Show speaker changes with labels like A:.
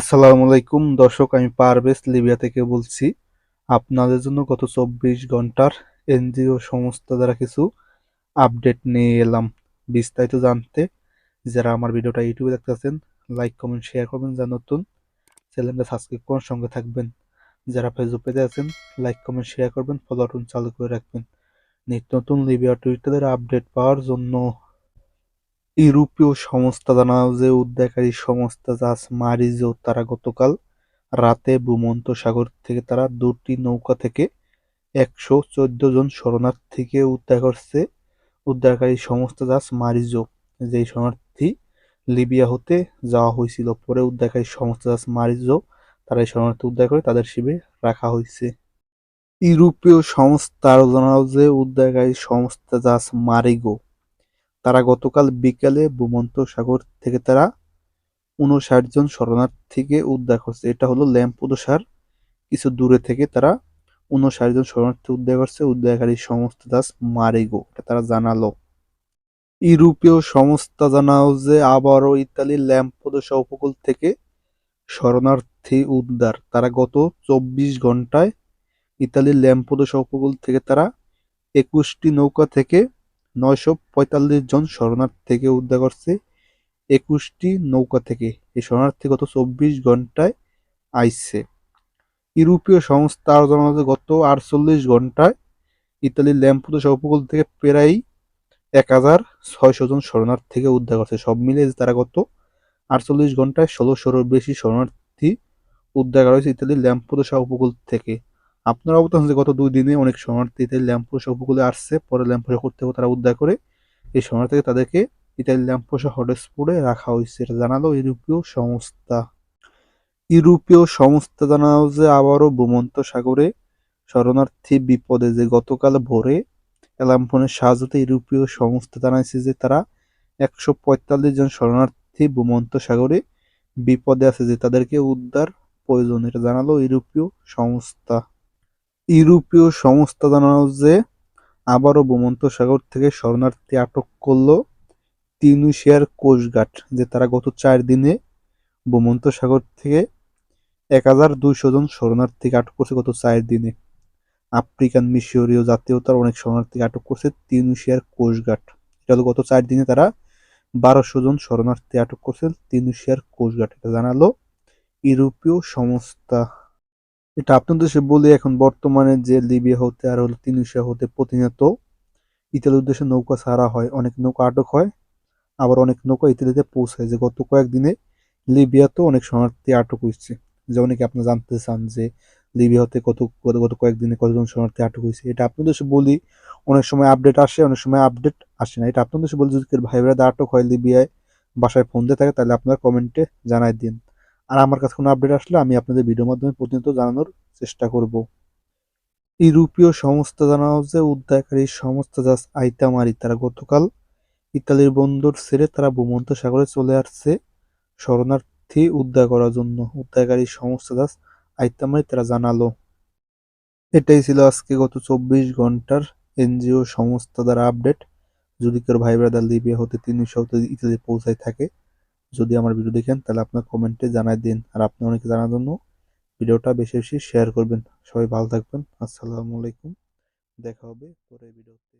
A: আসসালামু আলাইকুম। দর্শক, আমি পারভেজ লিবিয়া থেকে বলছি, আপনাদের জন্য গত চব্বিশ ঘণ্টার এনজিও সংস্থা দ্বারা কিছু আপডেট নিয়ে এলাম। বিস্তারিত জানতে যারা আমার ভিডিওটা ইউটিউবে দেখতেছেন, লাইক, কমেন্ট, শেয়ার করবেন যা নতুন, চ্যানেলটা সাবস্ক্রাইব করার সঙ্গে থাকবেন। যারা ফেসবুক পেজে আছেন, লাইক, কমেন্ট, শেয়ার করবেন, ফলো বাটন চালু করে রাখবেন। নিত্য নতুন লিবিয়া টুইটারের আপডেট পাওয়ার জন্য ইউরোপীয় সংস্থা জানাও যে উদ্ধারকারী সংস্থা জাহাজ মারিজো তারা গতকাল রাতে ভূমন্ত সাগর থেকে তারা দুটি নৌকা থেকে একশো চোদ্দ জন শরণার্থীকে উদ্ধার করছে। উদ্ধারকারী সংস্থা জাহাজ মারিজো যেই শরণার্থী লিবিয়া হতে যাওয়া হয়েছিল, পরে উদ্ধারকারী সংস্থা জাহাজ মারিজো তারা এই শরণার্থী উদ্ধার করে তাদের শিবে রাখা হয়েছে। ইউরোপীয় সংস্থা আরও জানাও যে উদ্ধারকারী সংস্থা জাহাজ মারিগো তারা গতকাল বিকালে ভূমন্ত সাগর থেকে তারা উনষাট জন শরণার্থীকে উদ্ধার করছে। এটা হলো ল্যাম্পুদোসার কিছু দূরে থেকে তারা উনষাট জন শরণার্থী উদ্ধার করছে। উদ্ধারকারী সংস্থা দাস মারিগো এটা তারা জানালো। ইউরোপীয় সংস্থা জানাও যে আবারও ইতালির ল্যাম্পোদোসা উপকূল থেকে শরণার্থী উদ্ধার। তারা গত চব্বিশ ঘন্টায় ইতালির ল্যাম্পোদোসা উপকূল থেকে তারা একুশটি নৌকা থেকে নয়শো পঁয়তাল্লিশ জন শরণার্থীকে উদ্ধার করছে। একুশটি নৌকা থেকে এই শরণার্থী গত চব্বিশ ঘন্টায় আইসছে ইউরোপীয় সংস্থা আরও গত আটচল্লিশ ঘন্টায় ইতালির ল্যাম্পুদোসা উপকূল থেকে প্রায় এক হাজার ছয়শো জন শরণার্থীকে উদ্ধার করছে। সব মিলে তারা গত আটচল্লিশ ঘন্টায় ষোলোশোরও বেশি শরণার্থী উদ্ধার করা হয়েছে ইতালির ল্যাম্পুদোসা উপকূল থেকে। আপনারা অবগত যে গত দুই দিনে অনেক শরণার্থী ল্যাম্পোসা উপকূলে আসছে। পরে ল্যাম্পোসা করতে তারা উদ্ধার করে এই শরণার্থীকে তাদেরকে ইতালি ল্যাম্পোসা হটস্পটে রাখা হয়েছে। এটা জানালো ইউরোপীয় সংস্থা। ইউরোপীয় সংস্থা জানালো যে আবারও ভূমন্ত সাগরে শরণার্থী বিপদে যে গতকাল ভোরে অ্যালাম্পনের সাহায্যতে ইউরোপীয় সংস্থা জানাইছে যে তারা একশো পঁয়তাল্লিশ জন শরণার্থী ভূমন্ত সাগরে বিপদে আছে যে তাদেরকে উদ্ধার প্রয়োজন। এটা জানালো ইউরোপীয় সংস্থা। ইউরোপীয় সংস্থা জানানো যে আবারও ভূমন্ত সাগর থেকে শরণার্থী আটক করল তিউনিশিয়ার কোস্টগার্ড যে তারা গত চার দিনে ভূমন্ত সাগর থেকে এক হাজার দুইশো জন শরণার্থীকে আটক করছে গত চার দিনে। আফ্রিকান মিশরীয় জাতীয়তার অনেক শরণার্থীকে আটক করছে তিউনিশিয়ার কোস্টগার্ড এটা গত চার দিনে তারা বারোশো জন শরণার্থী আটক করছে তিউনিশিয়ার কোস্টগার্ড এটা জানালো ইউরোপীয় সংস্থা এটা আপনাদের দেশে বলি এখন বর্তমানে যে লিবিয়া হতে আর হলো তিনুশিয়া হতে প্রতিনিয়ত ইতালির উদ্দেশ্যে নৌকা ছাড়া হয়, অনেক নৌকা আটক হয়, আবার অনেক নৌকা ইতালিতে পৌঁছায়। যে গত কয়েকদিনে লিবিয়াতেও অনেক শরণার্থী আটক হয়েছে। যেমন কি আপনি জানতে চান যে লিবিয়া হতে কত, গত কয়েকদিনে কতজন শরণার্থী আটক হয়েছে, এটা আপনাদের দেশে বলি অনেক সময় আপডেট আসে, অনেক সময় আপডেট আসে না। এটা আপনাদের বলি যদি ভাই আটক হয় লিবিয়ায়, বাসায় ফোন দিয়ে থাকে, তাহলে আপনারা কমেন্টে জানাই দিন। আর আমার কাছে কোনো আপডেট আসলে আমি আপনাদের ভিডিওর মাধ্যমে প্রতিনিয়ত জানানোর চেষ্টা করব। ইউরোপীয় সংস্থা জানানো যে উদ্ধারকারী সংস্থা জাস আইতামারি, তারা গতকাল ইতালির বন্দর ছেড়ে তারা ভূমন্ত সাগরে চলে আসছে শরণার্থী উদ্ধার করার জন্য। উদ্ধারকারী সংস্থা জাস আইতামারি, তারা জানালো। এটাই ছিল আজকে গত চব্বিশ ঘণ্টার এনজিও সংস্থা দ্বারা আপডেট যদি কেউ ভাই ব্রাদার লিবিয়া হতে তিনশো হতে ইতালি পৌঁছায় থাকে যদি আমার ভিডিও দেখেন, তাহলে আপনার কমেন্টে জানাই দিন। আর আপনি অনেকে জানার জন্য ভিডিওটা বেশি বেশি শেয়ার করবেন। সবাই ভালো থাকবেন। আসসালামু আলাইকুম। দেখা হবে পরে ভিডিওতে